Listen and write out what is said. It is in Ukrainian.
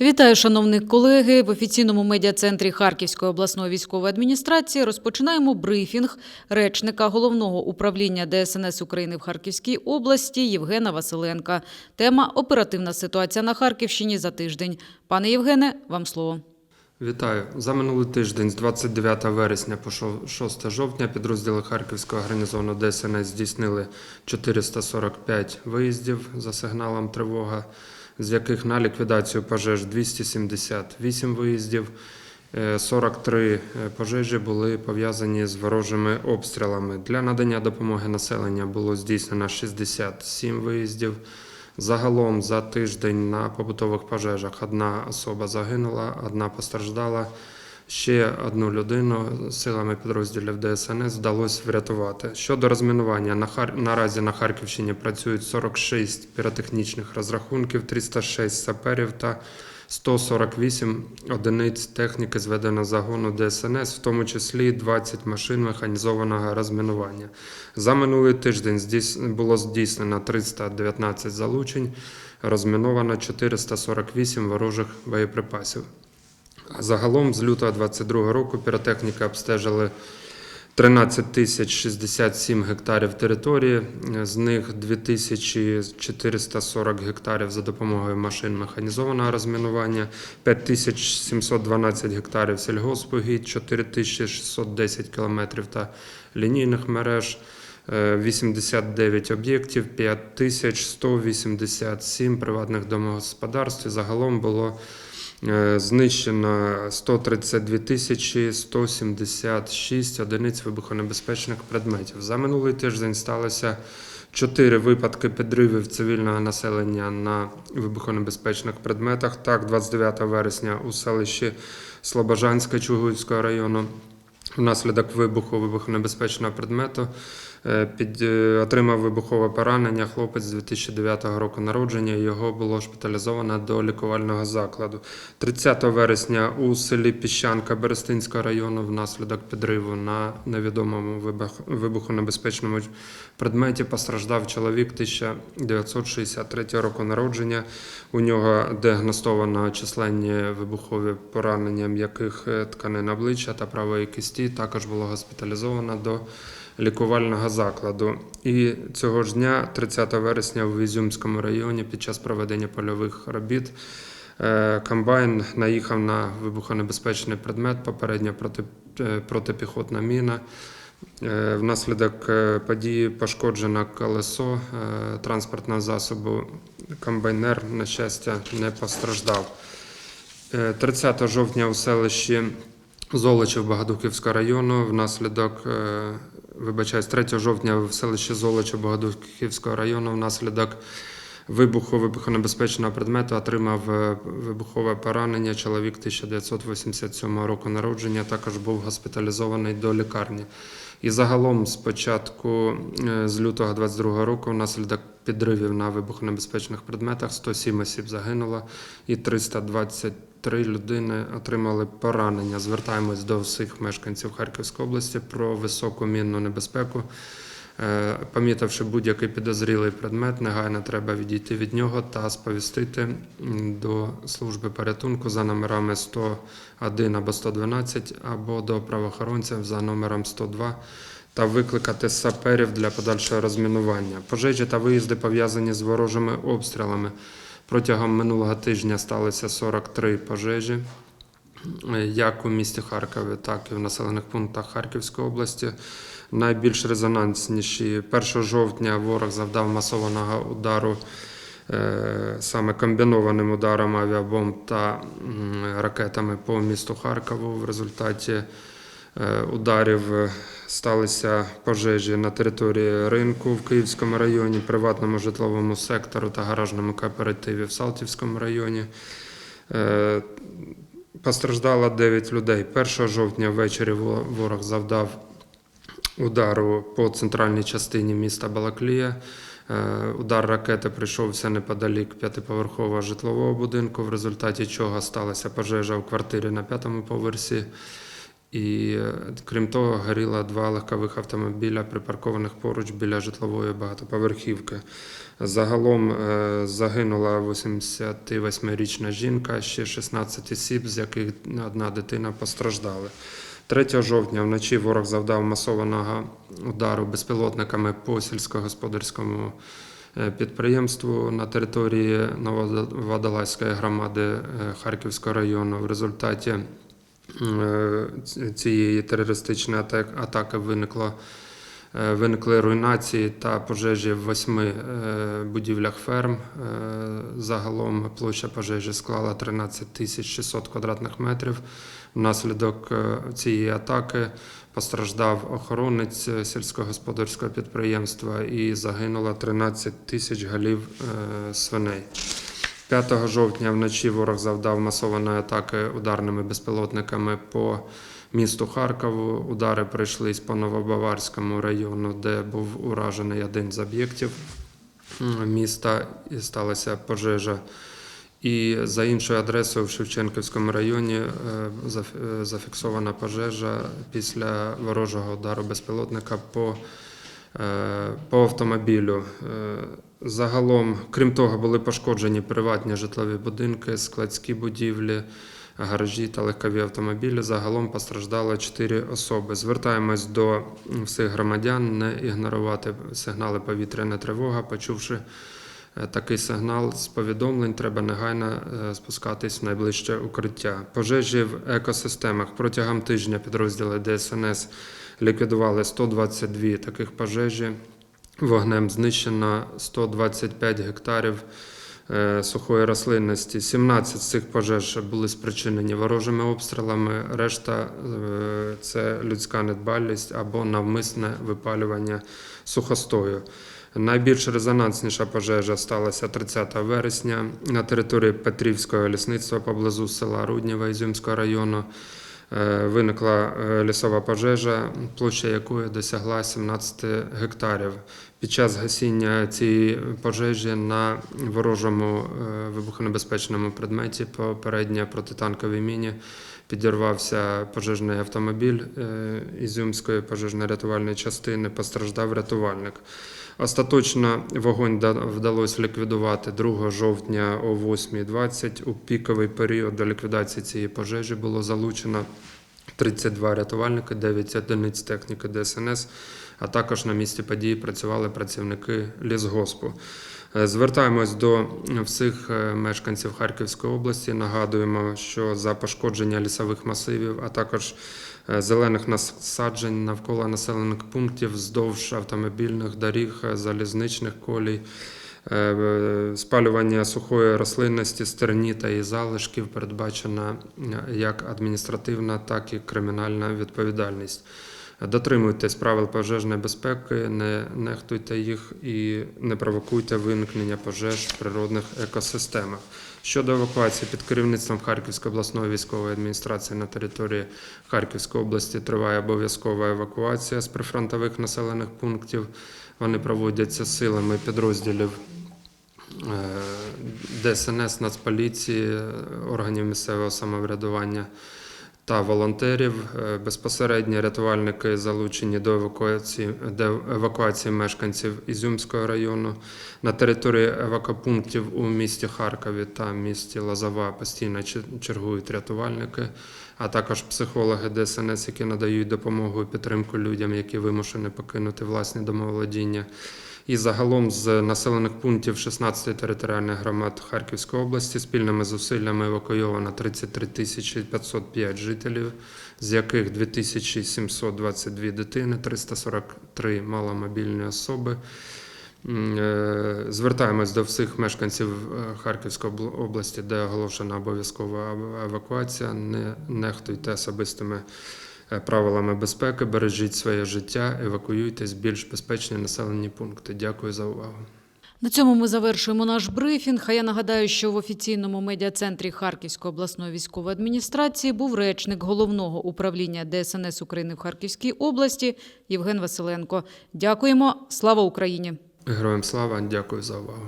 Вітаю, шановні колеги. В офіційному медіа-центрі Харківської обласної військової адміністрації розпочинаємо брифінг речника головного управління ДСНС України в Харківській області Євгена Василенка. Тема оперативна ситуація на Харківщині за тиждень. Пане Євгене, вам слово. Вітаю. За минулий тиждень з 29 вересня по шо- 6 жовтня підрозділи Харківського гарнізону ДСНС здійснили 445 виїздів за сигналом тривога, з яких на ліквідацію пожеж 278 виїздів. Е, 43 пожежі були пов'язані з ворожими обстрілами. Для надання допомоги населення було здійснено 67 виїздів. Загалом за тиждень на побутових пожежах одна особа загинула, одна постраждала. Ще одну людину силами підрозділів ДСНС вдалося врятувати. Щодо розмінування, на Хар... наразі на Харківщині працюють 46 піротехнічних розрахунків, 306 саперів та 148 одиниць техніки зведеного загону ДСНС, в тому числі 20 машин механізованого розмінування. За минулий тиждень було здійснено 319 залучень, розміновано 448 ворожих боєприпасів. Загалом з лютого 2022 року піротехніки обстежили 13 тисяч 67 гектарів території, з них 2440 гектарів за допомогою машин механізованого розмінування, 5712 гектарів сільгоспугідь, 4610 кілометрів та лінійних мереж, е, 89 об'єктів, 5187 приватних домогосподарств. Загалом було Е, Знищено 132 тисячі 176 одиниць вибухонебезпечних предметів. За минулий тиждень сталося чотири випадки підривів цивільного населення на вибухонебезпечних предметах. Так, 29 вересня у селищі Слобожанське Чугуївського району внаслідок вибуху вибухонебезпечного предмету е, під, е, отримав вибухове поранення хлопець з 2009 року народження. Його було шпиталізовано до лікувального закладу. 30 вересня у селі Піщанка Берестинського району внаслідок підриву на невідомому вибух- вибухонебезпечному предметі постраждав чоловік 1963 року народження. У нього діагностовано численні вибухові поранення м'яких е, тканин обличчя та правої кисті. Також було госпіталізовано до лікувального закладу. І цього ж дня, 30 вересня, в Ізюмському районі під час проведення польових робіт е, комбайн наїхав на вибухонебезпечний предмет, попередньо проти, е, протипіхотна міна. Е, Внаслідок події пошкоджено колесо транспортного засобу. Комбайнер, на щастя, не постраждав. Е, 30 жовтня у селищі Золочів Богодухівського району внаслідок, е, вибачаюсь, 3 жовтня в селищі Золочів Богодухівського району внаслідок вибуху вибухонебезпечного предмету отримав е, вибухове поранення. Чоловік 1987 року народження також був госпіталізований до лікарні. І загалом з початку е, з лютого 22 року внаслідок підривів на вибухонебезпечних предметах 107 осіб загинуло і 323 людини отримали поранення. Звертаємось до всіх мешканців Харківської області про високу мінну небезпеку. Е, Помітивши будь-який підозрілий предмет, негайно треба відійти від нього та сповістити до служби порятунку за номерами 101 або 112, або до правоохоронців за номером 102 та викликати саперів для подальшого розмінування. Пожежі та виїзди пов'язані з ворожими обстрілами. Протягом минулого тижня сталося 43 пожежі, е, як у місті Харкові, так і в населених пунктах Харківської області. Найбільш резонансніші 1 жовтня ворог завдав масованого удару е, саме комбінованим ударом авіабомб та ракетами по місту Харкову. В результаті е, ударів е, сталися пожежі на території ринку в Київському районі, приватному житловому сектору та гаражному кооперативі в Салтівському районі. Постраждало 9 людей. 1 жовтня ввечері ворог завдав удару по центральній частині міста Балаклія. Е, Удар ракети прийшовся неподалік п'ятиповерхового житлового будинку, в результаті чого сталася пожежа в квартирі на п'ятому поверсі. І е, крім того, горіло два легкових автомобіля, припаркованих поруч біля житлової багатоповерхівки. Загалом е, загинула 88-річна жінка, ще 16 осіб, з яких одна дитина постраждали. 3 жовтня вночі ворог завдав масованого удару безпілотниками по сільськогосподарському е, підприємству на території Нововадаласької громади е, Харківського району. В результаті е, цієї терористичної атак- атаки виникло. Е, Виникли руйнації та пожежі в восьми е, будівлях ферм. Е, Загалом площа пожежі склала 13 тисяч 600 квадратних метрів. Внаслідок цієї атаки постраждав охоронець сільськогосподарського підприємства і загинуло 13 тисяч голів е, свиней. 5 жовтня вночі ворог завдав масованої атаки ударними безпілотниками по місту Харкову. Удари прийшлись по Новобаварському району, де був уражений один з об'єктів міста і сталася пожежа. І за іншою адресою в Шевченківському районі е, е, зафіксована пожежа після ворожого удару безпілотника по, е, по автомобілю. Загалом, крім того, були пошкоджені приватні житлові будинки, складські будівлі, гаражі та легкові автомобілі. Загалом постраждало 4 особи. Звертаємось до всіх громадян не ігнорувати сигнали повітряна тривога, почувши е, такий сигнал з повідомлень, треба негайно е, спускатись в найближче укриття. Пожежі в екосистемах протягом тижня підрозділи ДСНС ліквідували 122 таких пожежі. Вогнем знищено 125 гектарів е, сухої рослинності. 17 з цих пожеж були спричинені ворожими обстрілами, решта е, це людська недбалість або навмисне випалювання сухостою. Найбільш резонансніша пожежа сталася 30 вересня на території Петрівського лісництва поблизу села Руднєва Ізюмського району. Е, Виникла е, лісова пожежа, площа якої досягла 17 гектарів. Під час гасіння цієї пожежі на ворожому е, вибухонебезпечному предметі попередньо протитанковій міні підірвався пожежний автомобіль Ізюмської пожежно-рятувальної частини. Постраждав рятувальник. Остаточно вогонь вдалося ліквідувати 2 жовтня о 8.20. У піковий період до ліквідації цієї пожежі було залучено 32 рятувальники, 9 одиниць техніки ДСНС, а також на місці події працювали працівники лісгоспу. Е, Звертаємось до всіх е, мешканців Харківської області. Нагадуємо, що за пошкодження лісових масивів, а також зелених насаджень навколо населених пунктів вздовж автомобільних доріг, е, залізничних колій, е, е, спалювання сухої рослинності, стерні та її залишків передбачена е, як адміністративна, так і кримінальна відповідальність. Дотримуйтесь правил пожежної безпеки, не нехтуйте їх і не провокуйте виникнення пожеж в природних екосистемах. Щодо евакуації під керівництвом Харківської обласної військової адміністрації на території Харківської області триває обов'язкова евакуація з прифронтових населених пунктів. Вони проводяться силами підрозділів е, ДСНС, Нацполіції, органів місцевого самоврядування та волонтерів. Е, Безпосередньо рятувальники залучені до евакуації, до евакуації мешканців Ізюмського району. На території евакопунктів у місті Харкові та місті Лозова постійно чер- чергують рятувальники, а також психологи ДСНС, які надають допомогу і підтримку людям, які вимушені покинути власні домоволодіння. І загалом з населених пунктів 16 територіальних громад Харківської області спільними зусиллями евакуйовано 33 тисячі 505 жителів, з яких 2722 дитини, 343 маломобільні особи. Е, Звертаємось до всіх мешканців е, Харківської області, де оголошена обов'язкова ев- евакуація. Не нехтуйте особистими правилами безпеки, бережіть своє життя, евакуюйтесь в більш безпечні населені пункти. Дякую за увагу. На цьому ми завершуємо наш брифінг. А я нагадаю, що в офіційному медіа-центрі Харківської обласної військової адміністрації був речник головного управління ДСНС України в Харківській області Євген Василенко. Дякуємо. Слава Україні! Героям слава, дякую за увагу.